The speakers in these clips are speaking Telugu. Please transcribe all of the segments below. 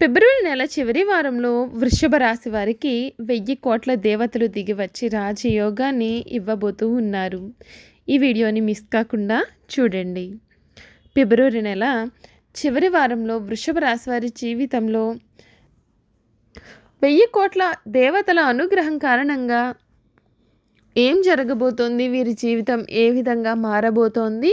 ఫిబ్రవరి నెల చివరి వారంలో వృషభ రాశి వారికి వెయ్యి కోట్ల దేవతలు దిగి వచ్చి రాజయోగాన్ని ఇవ్వబోతూ ఉన్నారు. ఈ వీడియోని మిస్ కాకుండా చూడండి. ఫిబ్రవరి నెల చివరి వారంలో వృషభ రాశి వారి జీవితంలో వెయ్యి కోట్ల దేవతల అనుగ్రహం కారణంగా ఏం జరగబోతోంది? వీరి జీవితం ఏ విధంగా మారబోతోంది?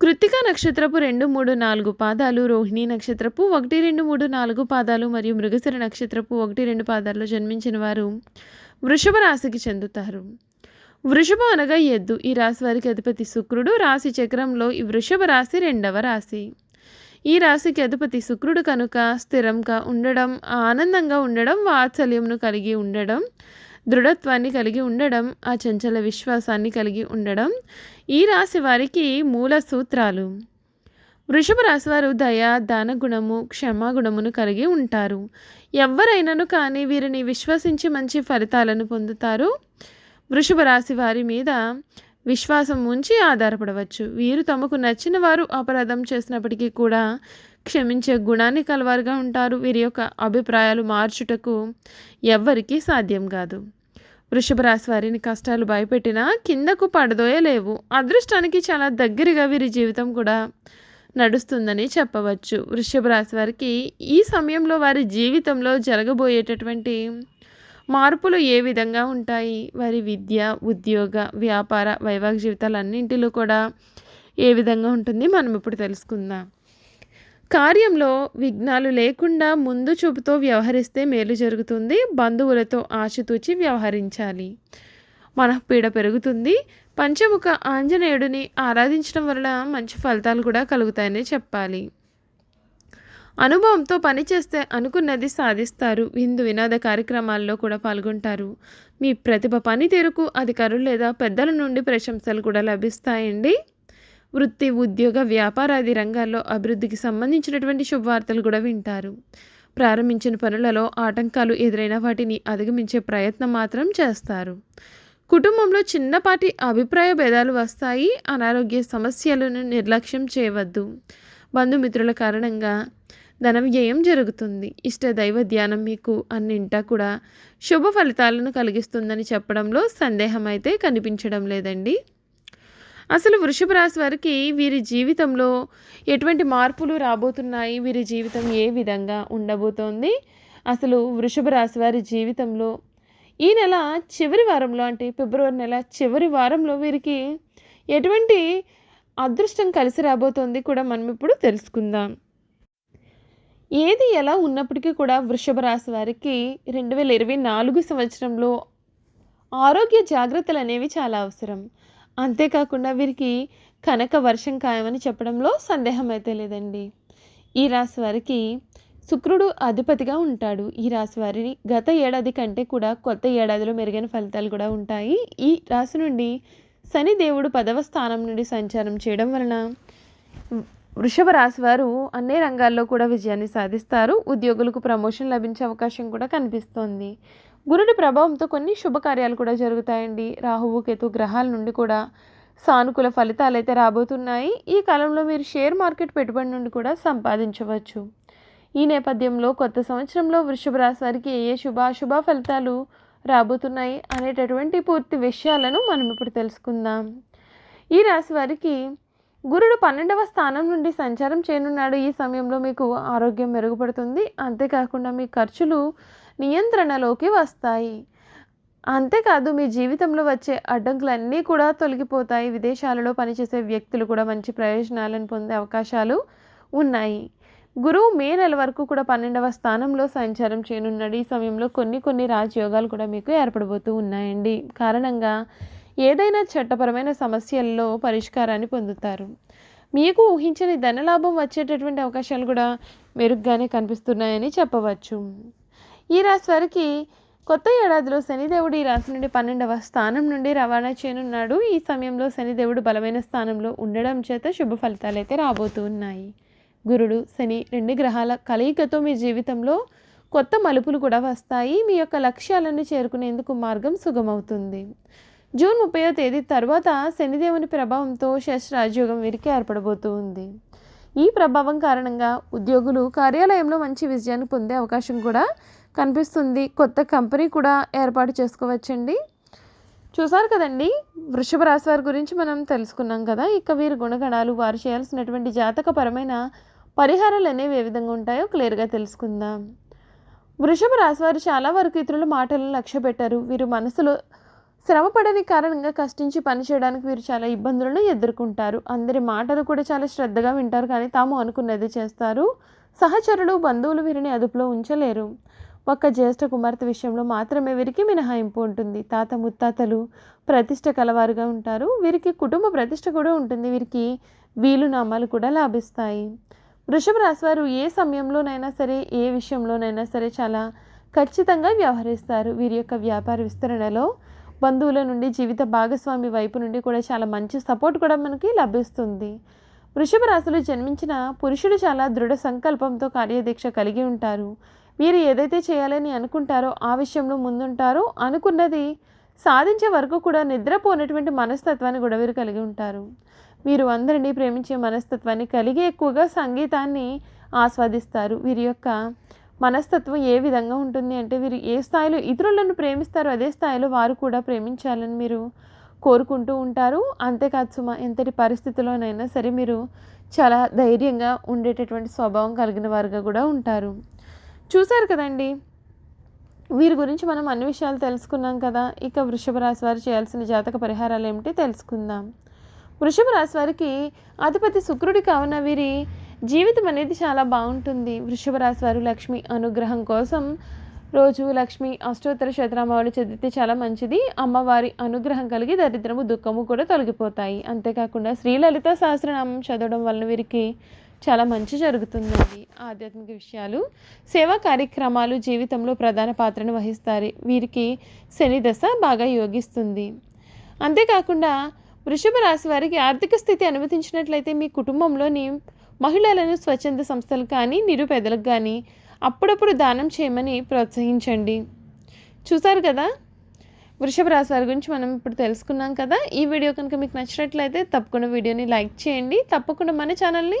కృత్తిక నక్షత్రపు రెండు మూడు నాలుగు పాదాలు రోహిణి నక్షత్రపు ఒకటి రెండు మూడు నాలుగు పాదాలు మరియు మృగశిర నక్షత్రపు ఒకటి రెండు పాదాల్లో జన్మించిన వారు వృషభ రాశికి చెందుతారు. వృషభం అనగా ఎద్దు. ఈ రాశి వారికి అధిపతి శుక్రుడు. రాశి చక్రంలో ఈ వృషభ రాశి రెండవ రాశి. ఈ రాశికి అధిపతి శుక్రుడు కనుక స్థిరంగా ఉండడం ఆనందంగా ఉండడం వాత్సల్యంను కలిగి ఉండడం దృఢత్వాన్ని కలిగి ఉండడం ఆ చంచల విశ్వాసాన్ని కలిగి ఉండడం ఈ రాశి వారికి మూల సూత్రాలు. వృషభ రాశి వారు దయ దాన గుణము క్షమాగుణమును కలిగి ఉంటారు. ఎవరైనాను కానీ వీరిని విశ్వసించి మంచి ఫలితాలను పొందుతారు. వృషభ రాశి వారి మీద విశ్వాసం ఉంచి ఆధారపడవచ్చు. వీరు తమకు నచ్చిన వారు అపరాధం చేసినప్పటికీ కూడా క్షమించే గుణాన్ని కలవారుగా ఉంటారు. వీరి యొక్క అభిప్రాయాలు మార్చుటకు ఎవ్వరికీ సాధ్యం కాదు. వృషభ రాశి వారిని కష్టాలు భయపెట్టినా కిందకు పడదోయలేవు అదృష్టానికి చాలా దగ్గరగా వీరి జీవితం కూడా నడుస్తుందని చెప్పవచ్చు. వృషభ రాశి వారికి ఈ సమయంలో వారి జీవితంలో జరగబోయేటటువంటి మార్పులు ఏ విధంగా ఉంటాయి? వారి విద్య ఉద్యోగ వ్యాపార వైవాహిక జీవితాలన్నింటిలో కూడా ఏ విధంగా ఉంటుంది? మనం ఇప్పుడు తెలుసుకుందాం. కార్యంలో విఘ్నాలు లేకుండా ముందు చూపుతో వ్యవహరిస్తే మేలు జరుగుతుంది. బంధువులతో ఆచితూచి వ్యవహరించాలి. మనపీడ పెరుగుతుంది. పంచముఖ ఆంజనేయుడిని ఆరాధించడం వలన మంచి ఫలితాలు కూడా కలుగుతాయని చెప్పాలి. అనుభవంతో పనిచేస్తే అనుకున్నది సాధిస్తారు. విందు వినోద కార్యక్రమాల్లో కూడా పాల్గొంటారు. మీ ప్రతిభ పనితీరుకు అధికారులు లేదా పెద్దల నుండి ప్రశంసలు కూడా లభిస్తాయండి. వృత్తి ఉద్యోగ వ్యాపారాది రంగాల్లో అభివృద్ధికి సంబంధించినటువంటి శుభవార్తలు కూడా వింటారు. ప్రారంభించిన పనులలో ఆటంకాలు ఎదురైన వాటిని అధిగమించే ప్రయత్నం మాత్రం చేస్తారు. కుటుంబంలో చిన్నపాటి అభిప్రాయ భేదాలు వస్తాయి. అనారోగ్య సమస్యలను నిర్లక్ష్యం చేయవద్దు. బంధుమిత్రుల కారణంగా ధన వ్యయం జరుగుతుంది. ఇష్ట దైవ ధ్యానం మీకు అన్నింటా కూడా శుభ ఫలితాలను కలిగిస్తుందని చెప్పడంలో సందేహం అయితే కనిపించడం లేదండి. అసలు వృషభ రాశి వారికి వీరి జీవితంలో ఎటువంటి మార్పులు రాబోతున్నాయి? వీరి జీవితం ఏ విధంగా ఉండబోతోంది? అసలు వృషభ రాశి వారి జీవితంలో ఈ నెల చివరి వారంలో అంటే ఫిబ్రవరి నెల చివరి వారంలో వీరికి ఎటువంటి అదృష్టం కలిసి రాబోతోంది కూడా మనం ఇప్పుడు తెలుసుకుందాం. ఏది ఎలా ఉన్నప్పటికీ కూడా వృషభ రాశి వారికి రెండు వేల ఇరవై నాలుగు సంవత్సరంలో ఆరోగ్య జాగ్రత్తలు అనేవి చాలా అవసరం. అంతేకాకుండా వీరికి కనక వర్షం ఖాయమని చెప్పడంలో సందేహం అయితే లేదండి. ఈ రాశి వారికి శుక్రుడు అధిపతిగా ఉంటాడు. ఈ రాశి వారిని గత ఏడాది కంటే కూడా కొత్త ఏడాదిలో మెరుగైన ఫలితాలు కూడా ఉంటాయి. ఈ రాశి నుండి శని దేవుడు పదవ స్థానం నుండి సంచారం చేయడం వలన వృషభ రాశి వారు అన్ని రంగాల్లో కూడా విజయాన్ని సాధిస్తారు. ఉద్యోగులకు ప్రమోషన్ లభించే అవకాశం కూడా కనిపిస్తోంది. గురుడి ప్రభావంతో కొన్ని శుభకార్యాలు కూడా జరుగుతాయండి. రాహువు కేతు గ్రహాల నుండి కూడా సానుకూల ఫలితాలు అయితే రాబోతున్నాయి. ఈ కాలంలో మీరు షేర్ మార్కెట్ పెట్టుబడి నుండి కూడా సంపాదించవచ్చు. ఈ నేపథ్యంలో కొత్త సంవత్సరంలో వృషభ రాశి వారికి ఏ ఏ శుభాశుభ ఫలితాలు రాబోతున్నాయి అనేటటువంటి పూర్తి విషయాలను మనం ఇప్పుడు తెలుసుకుందాం. ఈ రాశి వారికి గురుడు పన్నెండవ స్థానం నుండి సంచారం చేయనున్నాడు. ఈ సమయంలో మీకు ఆరోగ్యం మెరుగుపడుతుంది. అంతేకాకుండా మీ ఖర్చులు నియంత్రణలోకి వస్తాయి. అంతేకాదు మీ జీవితంలో వచ్చే అడ్డంకులన్నీ కూడా తొలగిపోతాయి. విదేశాలలో పనిచేసే వ్యక్తులు కూడా మంచి ప్రయోజనాలను పొందే అవకాశాలు ఉన్నాయి. గురువు మే నెల వరకు కూడా పన్నెండవ స్థానంలో సంచారం చేయనున్నాడు. ఈ సమయంలో కొన్ని కొన్ని రాజయోగాలు కూడా మీకు ఏర్పడబోతూ ఉన్నాయండి. కారణంగా ఏదైనా చట్టపరమైన సమస్యల్లో పరిష్కారాన్ని పొందుతారు. మీకు ఊహించని ధనలాభం వచ్చేటటువంటి అవకాశాలు కూడా మెరుగ్గానే కనిపిస్తున్నాయని చెప్పవచ్చు. ఈ రాశి వారికి కొత్త ఏడాదిలో శనిదేవుడు ఈ రాశి నుండి పన్నెండవ స్థానం నుండి రవాణా చేయనున్నాడు. ఈ సమయంలో శనిదేవుడు బలమైన స్థానంలో ఉండడం చేత శుభ ఫలితాలు అయితే రాబోతూ ఉన్నాయి. గురుడు శని రెండు గ్రహాల కలయికతో మీ జీవితంలో కొత్త మలుపులు కూడా వస్తాయి. మీ యొక్క లక్ష్యాలను చేరుకునేందుకు మార్గం సుగమవుతుంది. జూన్ ముప్పయో తేదీ తర్వాత శనిదేవుని ప్రభావంతో శస్త్రాజ్యోగం వీరికి ఏర్పడబోతూ ఉంది. ఈ ప్రభావం కారణంగా ఉద్యోగులు కార్యాలయంలో మంచి విజయాన్ని పొందే అవకాశం కూడా కనిపిస్తుంది. కొత్త కంపెనీ కూడా ఏర్పాటు చేసుకోవచ్చండి. చూసారు కదండి? వృషభ రాశి వారి గురించి మనం తెలుసుకున్నాం కదా? ఇక వీరి గుణగణాలు వారు చేయాల్సినటువంటి జాతకపరమైన పరిహారాలు అనేవి ఏ విధంగా ఉంటాయో క్లియర్గా తెలుసుకుందాం. వృషభ రాశి వారు చాలా వరకు ఇతరుల మాటలను లక్ష్య పెట్టారు. వీరు మనసులో శ్రమపడని కారణంగా కష్టించి పనిచేయడానికి వీరు చాలా ఇబ్బందులను ఎదుర్కొంటారు. అందరి మాటలు కూడా చాలా శ్రద్ధగా వింటారు కానీ తాము అనుకున్నది చేస్తారు. సహచరులు బంధువులు వీరిని అదుపులో ఉంచలేరు. ఒక్క జ్యేష్ఠ కుమార్తె విషయంలో మాత్రమే వీరికి మినహాయింపు ఉంటుంది. తాత ముత్తాతలు ప్రతిష్ట కలవారుగా ఉంటారు. వీరికి కుటుంబ ప్రతిష్ట కూడా ఉంటుంది. వీరికి వీలు నామాలు కూడా లాభిస్తాయి. వృషభ రాశి వారు ఏ సమయంలోనైనా సరే ఏ విషయంలోనైనా సరే చాలా ఖచ్చితంగా వ్యవహరిస్తారు. వీరి యొక్క వ్యాపార విస్తరణలో బంధువుల నుండి జీవిత భాగస్వామి వైపు నుండి కూడా చాలా మంచి సపోర్ట్ కూడా మనకి లభిస్తుంది. వృషభ రాశిలో జన్మించిన పురుషుడు చాలా దృఢ సంకల్పంతో కార్యదీక్ష కలిగి ఉంటారు. వీరు ఏదైతే చేయాలని అనుకుంటారో ఆ విషయంలో ముందుంటారో. అనుకున్నది సాధించే వరకు కూడా నిద్రపోనటువంటి మనస్తత్వాన్ని కూడా వీరు కలిగి ఉంటారు. వీరు అందరినీ ప్రేమించే మనస్తత్వాన్ని కలిగి ఎక్కువగా సంగీతాన్ని ఆస్వాదిస్తారు. వీరి యొక్క మనస్తత్వం ఏ విధంగా ఉంటుంది అంటే వీరు ఏ స్థాయిలో ఇతరులను ప్రేమిస్తారో అదే స్థాయిలో వారు కూడా ప్రేమించాలని మీరు కోరుకుంటూ ఉంటారు. అంతేకాదు సుమ ఎంతటి పరిస్థితిలోనైనా సరే మీరు చాలా ధైర్యంగా ఉండేటటువంటి స్వభావం కలిగిన వారుగా కూడా ఉంటారు. చూశారు కదండి? వీరి గురించి మనం అన్ని విషయాలు తెలుసుకున్నాం కదా. ఇక వృషభ రాశి వారు చేయాల్సిన జాతక పరిహారాలు ఏమిటి తెలుసుకుందాం. వృషభ రాశి వారికి అధిపతి శుక్రుడి కావున వీరి జీవితం అనేది చాలా బాగుంటుంది. వృషభ రాశి వారు లక్ష్మి అనుగ్రహం కోసం రోజు లక్ష్మి అష్టోత్తర శతనామావళి చదివితే చాలా మంచిది. అమ్మవారి అనుగ్రహం కలిగి దరిద్రము దుఃఖము కూడా తొలగిపోతాయి. అంతేకాకుండా శ్రీలలిత సహస్రనామం చదవడం వలన వీరికి చాలా మంచి జరుగుతుందండి ఆధ్యాత్మిక విషయాలు. సేవా కార్యక్రమాలు జీవితంలో ప్రధాన పాత్రను వహిస్తారు వీరికి శని దశ బాగా యోగిస్తుంది. అంతేకాకుండా వృషభ రాశి వారికి ఆర్థిక స్థితి అనుమతించినట్లయితే మీ కుటుంబంలోని మహిళలను స్వచ్ఛంద సంస్థలు కానీ నిరుపేదలకు కానీ అప్పుడప్పుడు దానం చేయమని ప్రోత్సహించండి. చూసారు కదా? వృషభ రాశి వారి గురించి మనం ఇప్పుడు తెలుసుకున్నాం కదా? ఈ వీడియో కనుక మీకు నచ్చినట్లయితే తప్పకుండా వీడియోని లైక్ చేయండి. తప్పకుండా మన ఛానల్ని